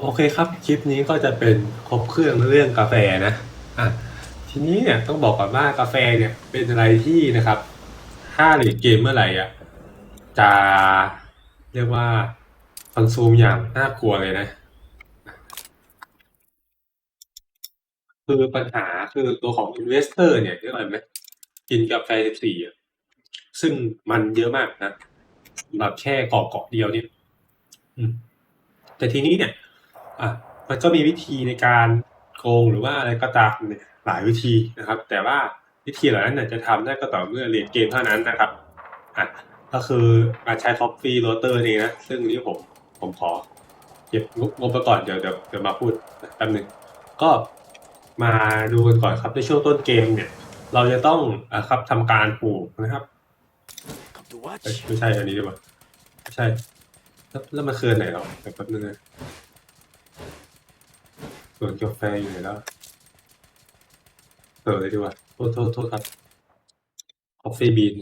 โอเคครับ คลิปนี้ก็จะเป็นครบเครื่องเรื่องกาแฟนะอะทีนี้เนี่ยต้องบอกก่อนว่ากาแฟเนี่ยเป็นอะไรที่นะครับถ้าเล่นเกมเมื่อไหร่อะจะเรียกว่าคอนซูมอย่างน่ากลัวเลยนะ คือปัญหาคือตัวของ Investor เนี่ยเรียกอะไรไหมกินกาแฟ14อะซึ่งมันเยอะมากนะแบบแค่เกาะเกาะเดียวเนี่ยแต่ทีนี้เนี่ย อะมันก็มีวิธีในการโกงหรือว่าอะไรก็ตามเนี่ยหลายวิธีนะครับ แต่ว่าวิธีเหล่านั้นเนี่ยจะทำได้ก็ต่อเมื่อเรียนเกมเท่านั้นนะครับอะก็คือการใช้ Coffee Roaster นี่นะซึ่งนี่ผมผมขอเก็บงบงบไปก่อนเดี๋ยวเดี๋ยวเดี๋ยวมาพูดแป๊บหนึ่งก็มาดูกันก่อนครับในช่วงต้นเกมเนี่ย เราจะต้องอะครับทำการปลูกนะครับไม่ใช่อันนี้ดีกว่าไม่ใช่แล้วแล้วมันคืออนไหนเราแป๊บนึงนะ สวนกาแฟอยู่ไหนแล้วเออเลยดีกว่าโทษโทษโทษครับคอฟฟี่บีน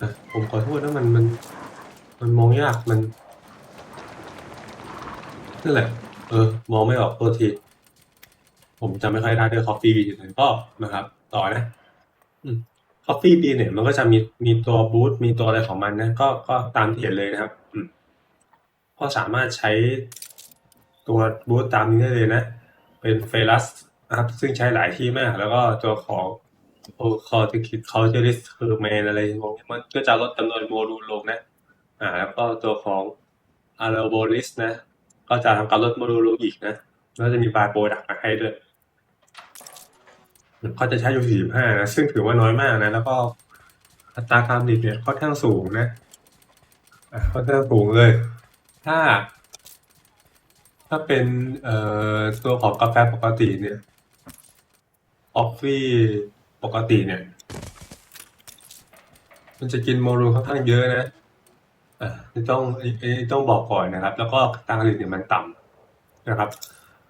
อะผมขอโทษนะมันมัน มันมองยากมันนั่นแหละ เออ มองไม่ออกโทษที ผมจำไม่ค่อยได้ด้วยคอฟฟี่บีนก็นะครับ ต่อนะคอฟ ฟี่บีนเนี่ย มันก็จะมี มีตัวบูทมีตัวอะไรของมันนะ ก็ ก็ตามที่เห็นเลยนะครับอืมก็สามารถใช้ตัวบูทตามนี้ได้เลยนะ เป็นเฟลัสนะครับ ซึ่งใช้หลายที่มาก แล้วก็ตัวของโอคอร์ติคิดเขาจะริสคือแมนอะไรพวกนี้มันก็จะลดจำนวนโมดูลลงนะ อ่า แล้วก็ตัวของอาร์โบลิสนะ ก็จะทำการลดโมดูลลงอีกนะ แล้วจะมีบาร์โปรดักมาให้ด้วย เขาจะใช้อยู่ 45 นะ ซึ่งถือว่าน้อยมากนะ แล้วก็อัตราการผลิตเนี่ยค่อนข้างสูงนะอะค่อนข้างสูงเลย ถ้า ถ้าเป็นเอ่อตัวของกาแฟปกติเนี่ยออฟฟี่ปกติเนี่ย มันจะกินโมลูค่อนข้างเยอะนะอะต้องออต้องบอกก่อนนะครับ แล้วก็อัตราการผลิตเนี่ยมันต่ำนะครับ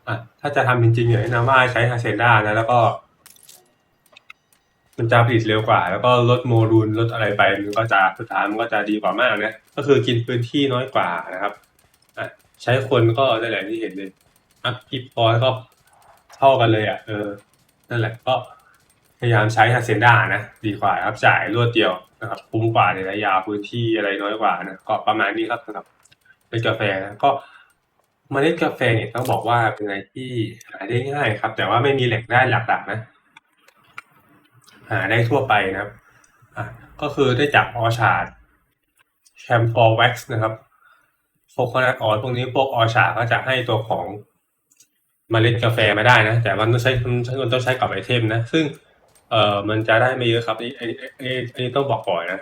อะถ้าจะทำจริงๆเนี่ยแนะนำว่าใช้ฮาเซนด้านะแล้วก็ มันจะผลิตเร็วกว่า แล้วก็ลดโมดูลลดอะไรไปมันก็จะสุดท้ายมันก็จะดีกว่ามากนะก็คือกินพื้นที่น้อยกว่านะครับอะใช้คนก็ได้แหละที่เห็นเลยอะพิพอยก็เท่ากันเลยอะเออนั่นแหละก็พยายามใช้ฮาเซนด้านะดีกว่าครับจ่ายรวดเดียวนะครับคุ้มกว่าในระยะพื้นที่อะไรน้อยกว่านะก็ประมาณนี้ครับสำหรับเมล็ดกาแฟนะก็เมล็ดกาแฟเนี่ยต้องบอกว่าเป็นอะไรที่หาได้ง่ายครับ แต่ว่าไม่มีแหล่งได้หลักๆนะ หาได้ทั่วไปนะครับอะก็คือได้จากออชาร์ดแคมฟอร์แว็กซ์นะครับโคโคนัทออยพวกนี้พวกออชาร์ดก็จะให้ตัวของเมล็ดกาแฟมาได้นะ แต่มันต้องใช้มันต้องใช้กับไอเทมนะ ซึ่งเอ่อมันจะได้ไม่เยอะครับอันนี้อันนี้อันนี้อันนี้ต้องบอกก่อนนะ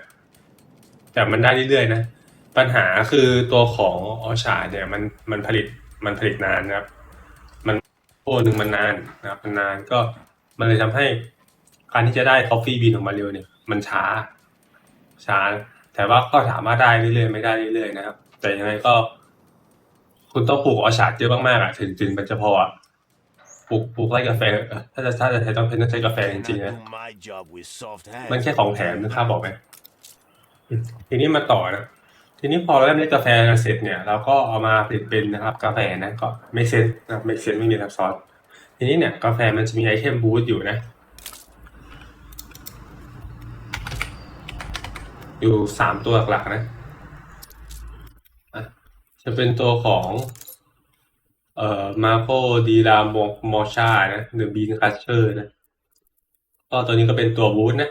แต่มันได้เรื่อยๆนะ ปัญหาคือตัวของออชาร์ดเนี่ยมันมันผลิตมันผลิตนานนะครับ มันโอ้หนึ่งมันนานนะครับมันนานก็มันเลยทำให้ การที่จะได้ Coffee Bean ออกมาเร็วเนี่ยมันช้า ช้า แต่ว่าก็สามารถได้เรื่อยๆไม่ได้เรื่อยๆนะครับ แต่ยังไงก็ คุณต้องปลูกออชาร์ดเยอะมากๆอะถึงถึงมันจะพออะปลูกปลูกไร่กาแฟเออถ้าจะถ้าจะใช้ต้องเป็นต้องใช้กาแฟจ And ริงๆ I นะ do my job with soft hands. มันแค่ของแถมนะครับบอกไหมอืมทีนี้มาต่อนะทีนี้พอเราได้เมล็ดกาแฟเสร็จเนี่ยเราก็เอามาผลิตเป็นนะครับ กาแฟนะก็ไม่เซนนะครับไม่เซนไม่มีซับซ้อนทีนี้เนี่ยกาแฟมันจะมีไอเทมบูสต์อยู่นะ อยู่สามตัวหลักๆนะจะเป็นตัวของเอ่อมาโ o ดีรามมอชานะหรือบีนคัชเชอร์นะก็ตัวนี้ก็เป็นตัวบูทนะ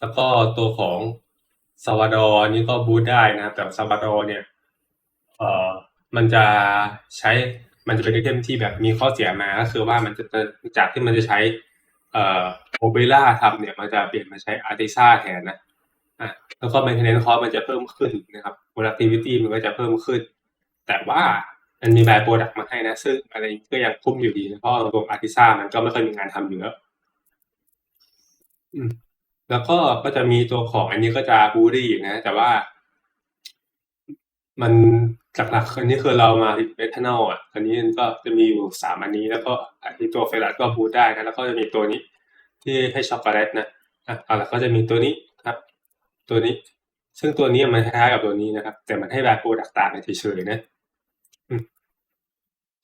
แล้วก็ตัวของซาวาดอร์นี่ก็บูทได้นะครับ แต่ซาวาดอร์เนี่ยเอ่อมันจะใช้มันจะเป็นไอเทมที่แบบมีข้อเสียมาก็คือว่ามันจะจากที่มันจะใช้เอ่อโอเปร่าทำเนี่ย มันจะเปลี่ยนมาใช้อาร์ติซ่าแทนนะ อะแล้วก็ maintenance cost มันจะเพิ่มขึ้นนะครับ productivity มันก็จะเพิ่มขึ้น แต่ว่ามันมีแบบโปรดักต์มาให้นะ ซึ่งอะไรก็ยังคุ้มอยู่ดี เพราะระบบอาร์ติซ่ามันก็ไม่ค่อยมีงานทำอยู่แล้วแล้วก็ก็จะมีตัวของอันนี้ก็จะบูรี่นะ แต่ว่า มันหลักๆอันนี้คือเรามาเอทานอลอะอันนี้ก็จะมีอยู่สามอันนี้ แล้วก็อันที่ตัวเฟรัสก็บูได้นะแล้วก็จะมีตัวนี้ ที่ให้ช็อกโกแลตนะอะเอาละก็จะมีตัวนี้ครับ ตัวนี้ ซึ่งตัวนี้มันคล้ายๆกับตัวนี้นะครับ แต่มันให้แบบโปรดักต่างกันเฉยๆนะ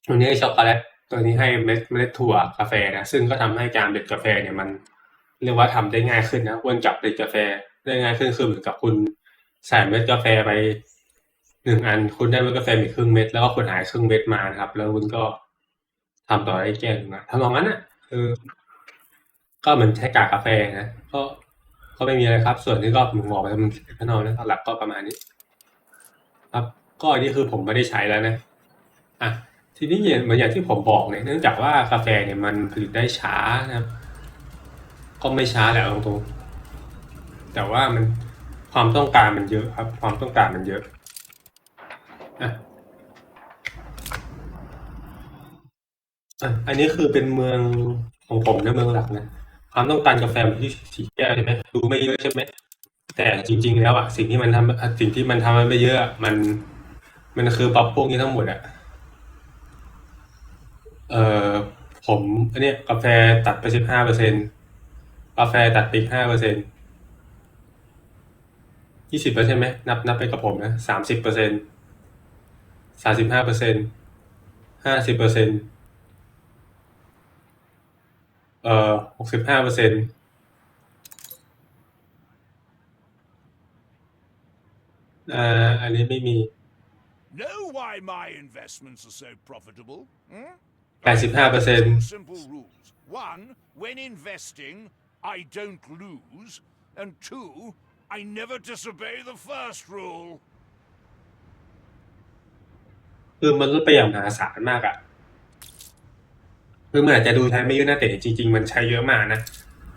ตัวนี้ให้ช็อกโกแลตตัวนี้ให้เม็ดเมล็ดถั่วกาแฟนะ ซึ่งก็ทำให้การเด็ดกาแฟเนี่ยมันเรียกว่าทำได้ง่ายขึ้นนะวนกลับเด็ดกาแฟได้ง่ายขึ้นคือเหมือนกับคุณใส่เม็ดกาแฟไปหนึ่งอันคุณได้เม็ดกาแฟมีครึ่งเม็ดแล้วก็คุณหายครึ่งเม็ดมานะครับ แล้วคุณก็ทำต่อได้แก้วหนึ่งนะทำนองนั้นอะคือก็เหมือนใช้กากกาแฟนะก็ ก็ไม่มีอะไรครับ ส่วนที่ก็ผมบอกไปมันพนอนนะหลักก็ประมาณนี้ ครับ ก็อันนี้คือผมไม่ได้ใช้แล้วนะอะทีนี้เนี่ยเหมือนอย่างที่ผมบอกเนี่ยเนื่องจากว่ากาแฟเนี่ยมันผลิตได้ช้านะครับ ก็ไม่ช้าแหละตรงๆแต่ว่ามันความต้องการมันเยอะครับ ความต้องการมันเยอะอะอะอันนี้คือเป็นเมืองของผมนะเมืองหลักนะ ความต้องการกาแฟมันที่สี่แก้วใช่ไหมดูไม่เยอะใช่ไหมแต่จริง ๆ แล้วอะสิ่งที่มันทำสิ่งที่มันทำมันไม่เยอะมัน มันคือปรับพวกนี้ทั้งหมดอะเอ่อผมอันเนี้ยกาแฟตัดไปสิบห้าเปอร์เซ็นกาแฟตัดไปห้าเปอร์เซ็นยี่สิบเปอร์เซ็นไหมนับนับไปกับผมนะสามสิบเปอร์เซ็นสามสิบห้าเปอร์เซ็นห้าสิบเปอร์เซ็นต์ เอ่อหกสิบห้าเปอร์เซ็นอ่าอันนี้ไม่มี Know why my investments are so profitable? Hmm? แปดสิบห้าเปอร์เซ็น Two simple rules. One, when investing, I don't lose. And two, I never disobey the first rule. คือมันลดไปอย่างมหาศาลมากอะ คือมันอาจจะดูใช้ไม่เยอะนะแต่จริง ๆ มันใช้เยอะมากนะ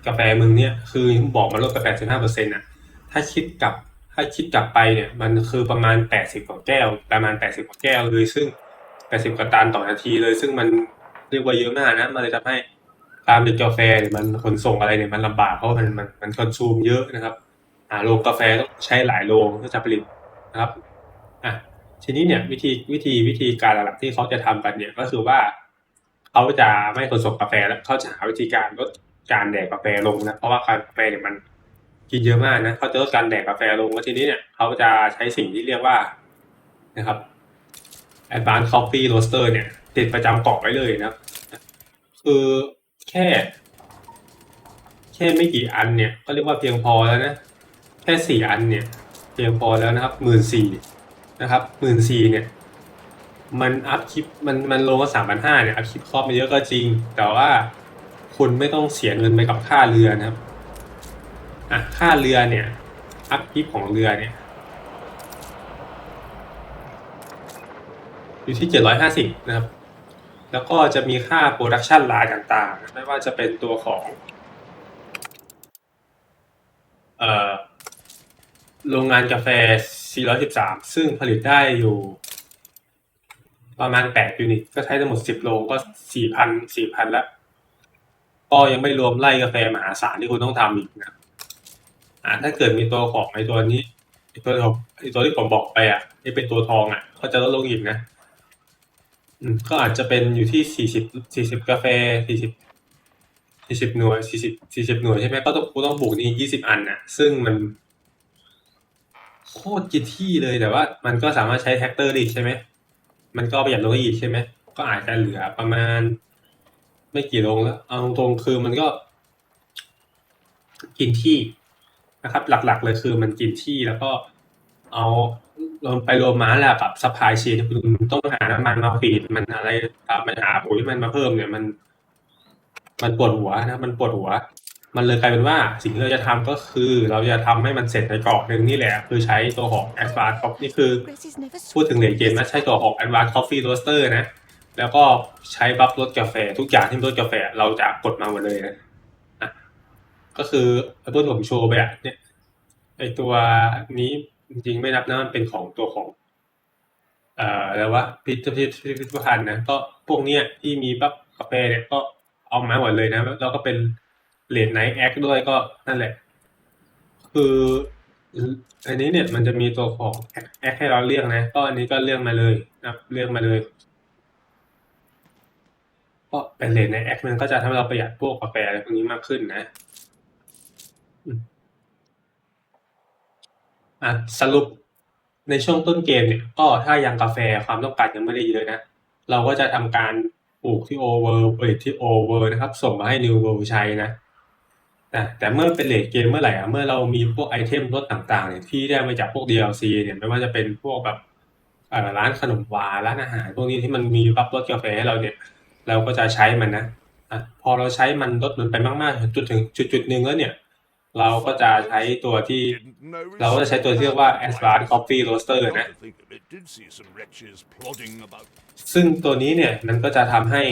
กาแฟมึงเนี่ยคือบอกมันลดไปแปดสิบห้าเปอร์เซ็นต์อะถ้าคิดกับถ้าคิดกลับไปเนี่ยมันคือประมาณแปดสิบกว่าแก้ว ประมาณแปดสิบกว่าแก้วเลยซึ่งแปดสิบกว่าตันต่อนาทีเลย ซึ่งมันเรียกว่าเยอะมากนะมันเลยทำให้การดื่มกาแฟเนี่ยมันขนส่งอะไรเนี่ยมันลำบากเพราะมันมันมันคอนซูมเยอะนะครับอ่าโรงกาแฟต้องใช้หลายโรงเพื่อจะผลิตนะครับอะทีนี้เนี่ยวิธีวิธีวิธีการหลักๆที่เขาจะทำกันเนี่ยก็คือว่า เขาจะไม่ขนส่งกาแฟแล้วเขาจะหาวิธีการลดการแดกกาแฟลงนะเพราะว่าการกาแฟเนี่ยมันกินเยอะมากนะเขาจะลดการแดกกาแฟลงแล้วทีนี้เนี่ยเขาจะใช้สิ่งที่เรียกว่านะครับ Advanced Coffee Roaster เนี่ย ติดประจำเกล่องไว้เลยนะคือแค่ แค่ไม่กี่อันเนี่ยก็เรียกว่าเพียงพอแล้วนะแค่สี่อันเนี่ย เพียงพอแล้วนะครับหมื่นสี่นะครับหมื่นสี่เนี่ย มันอัพคลิปมันมันลงมาสามพันห้าเนี่ยอัพคลิปครอบมาเยอะก็จริง แต่ว่าคุณไม่ต้องเสียเงินไปกับค่าเรือนะครับอะค่าเรือเนี่ย อัพคลิปของเรือเนี่ย อยู่ที่เจ็ดร้อยห้าสิบนะครับ แล้วก็จะมีค่าโปรดักชันไลน์ต่างๆ ไม่ว่าจะเป็นตัวของเอ่อโรงงานกาแฟ 413 ซึ่งผลิตได้อยู่ ประมาณ8ยูนิต ก็ใช้ทั้งหมด10โรงก็4,000 4,000ละก็ยังไม่รวมไล่กาแฟมหาศาลที่คุณต้องทำอีกนะอ่าถ้าเกิดมีตัวของไอตัวนี้ไอตัวของไอตัวที่ผมบอกไปอะที่เป็นตัวทองอะก็จะลดลงอีกนะอืมก็อาจจะเป็นอยู่ที่40 40กาแฟ40 40หน่วย40 40หน่วยใช่ไหมก็ต้องกูต้องบวกนี่20อันน่ะซึ่งมัน โคตรกินที่เลยแต่ว่า มันก็สามารถใช้แท็กเตอร์ได้ใช่ไหม มันก็ประหยัดลงได้อีกใช่ไหมก็อาจจะเหลือประมาณ ไม่กี่โรงแล้ว เอาตรงๆคือมันก็ กินที่นะครับ หลักๆเลยคือมันกินที่แล้วก็เอาลงไปรวมมาแล้วกับซัพพลายเชนคุณต้องหาน้ำมันมาฟีดมันอะไรมันหาปุ๋ยมันมาเพิ่มเนี่ยมัน มันปวดหัวนะมันปวดหัว มันเลยกลายเป็นว่าสิ่งที่เราจะทำก็คือเราจะทำให้มันเสร็จในกรอบหนึ่งนี่แหละ คือใช้ตัวของ Advanced Coffee นี่คือพูดถึงเหรียญเกมนะใช้ตัวของ Advanced Coffee Roaster นะ แล้วก็ใช้บัฟรสกาแฟ ทุกอย่างที่เป็นรสกาแฟเราจะกดมาหมดเลยนะก็คือไอ้พวกผมโชว์ไปอะเนี่ยไอตัวนี้จริงๆไม่นับนะมันเป็นของตัวของ เอ่ออะไรวะพิพิธพิพิธพิพิธภัณฑ์นะก็พวกเนี้ยที่มีบัฟกาแฟเนี่ยก็เอามาหมดเลยนะแล้วก็เป็น เหรียญไนท์แอคด้วยก็นั่นแหละ คืออันนี้เนี่ยมันจะมีตัวของแอคให้เราเลือกนะ ก็อันนี้ก็เลือกมาเลยนะเลือกมาเลยก็เป็นเหรียญในแอคมันก็จะทำให้เราประหยัดพวกกาแฟอะไรพวกนี้มากขึ้นนะอะสรุปในช่วงต้นเกมเนี่ย ก็ถ้ายังกาแฟความต้องการยังไม่ได้เยอะนะ เราก็จะทำการปลูกที่โอเวอร์ผลิตที่โอเวอร์นะครับ ส่งมาให้นิวเวิลด์ใช้นะ แต่ แต่เมื่อเป็นเลทเกมเมื่อไหร่อะเมื่อเรามีพวกไอเทมลดต่างๆเนี่ยที่ได้มาจากพวก DLC เนี่ยไม่ว่าจะเป็นพวกแบบเอ่อร้านขนมหวานร้านอาหาร พวกนี้ที่มันมีรับลดกาแฟให้เราเนี่ย เราก็จะใช้มันนะอะพอเราใช้มันลดมันไปมากๆจนถึงจุดๆหนึ่งแล้วเนี่ย เราก็จะใช้ตัวที่ เราก็จะใช้ตัวที่เรียกว่า Advanced Coffee Roaster นะ ซึ่งตัวนี้เนี่ยมันก็จะทำให้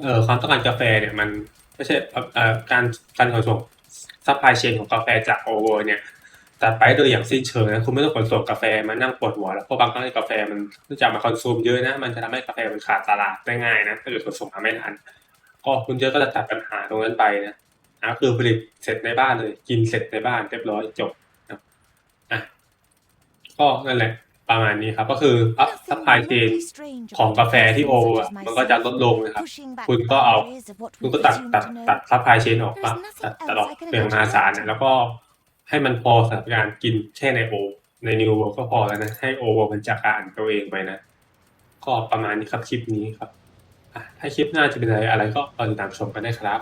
เอ่อความต้องการกาแฟเนี่ยมัน ไม่ใช่การการขนส่งซัพพลายเชนของกาแฟจากโอเวอร์เนี่ยตัดไปโดยอย่างสิ้นเชิงนะคุณไม่ต้องขนส่งกาแฟมานั่งปวดหัวแล้วเพราะบางครั้งกาแฟมันเนื่องจากมาคอนซูมเยอะนะมันจะทำให้กาแฟมันขาดตลาดได้ง่ายนะถ้าเกิดขนส่งมาไม่ทันก็คุณเจอก็จะตัดปัญหาตรงนั้นไปนะอะคือผลิตเสร็จในบ้านเลย กินเสร็จในบ้านเรียบร้อยจบนะอะก็นั่นแหละ ประมาณนี้ครับ ก็คืออัพซัพพลายเชนของกาแฟที่โออะมันก็จะลดลงนะครับ คุณก็เอาคุณก็ตัดตัดตัดซัพพลายเชนออกปะตัดตัดออกเปลืองมหาศาลเนี่ยแล้วก็ให้มันพอสำหรับการกินแค่ในโอ ในนิวเวอร์ก็พอแล้วนะ ให้โอมันจัดการตัวเองไปนะ ก็ประมาณนี้ครับคลิปนี้ครับถ้าคลิปหน้าจะเป็นอะไรอะไรก็รอติดตามชมกันได้ครับ